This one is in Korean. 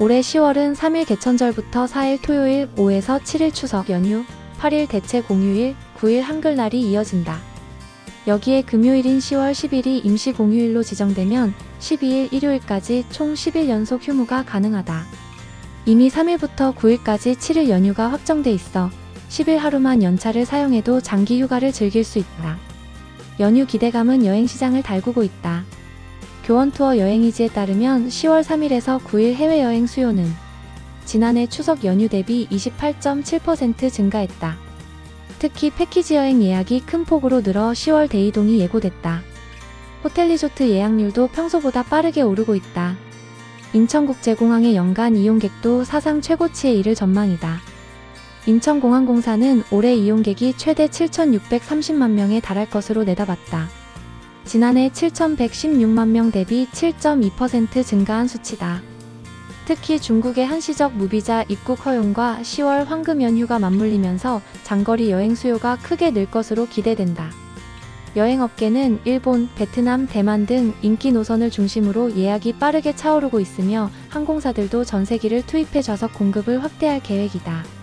올해 10월은 3일 개천절부터 4일 토요일, 5에서 7일 추석 연휴, 8일 대체 공휴일, 9일 한글날이 이어진다. 여기에 금요일인 10월 10일이 임시 공휴일로 지정되면 12일 일요일까지 총 10일 연속 휴무가 가능하다. 이미 3일부터 9일까지 7일 연휴가 확정돼 있어 10일 하루만 연차를 사용해도 장기 휴가를 즐길 수 있다. 연휴 기대감은 여행 시장을 달구고 있다. 교원 투어 여행이지에 따르면 10월 3일에서 9일 해외여행 수요는 지난해 추석 연휴 대비 28.7% 증가했다. 특히 패키지 여행 예약이 큰 폭으로 늘어 10월 대이동이 예고됐다. 호텔 리조트 예약률도 평소보다 빠르게 오르고 있다. 인천국제공항의 연간 이용객도 사상 최고치에 이를 전망이다. 인천공항공사는 올해 이용객이 최대 7,630만 명에 달할 것으로 내다봤다. 지난해 7,116만 명 대비 7.2% 증가한 수치다. 특히 중국의 한시적 무비자 입국 허용과 10월 황금 연휴가 맞물리면서 장거리 여행 수요가 크게 늘 것으로 기대된다. 여행업계는 일본, 베트남, 대만 등 인기 노선을 중심으로 예약이 빠르게 차오르고 있으며 항공사들도 전세기를 투입해 좌석 공급을 확대할 계획이다.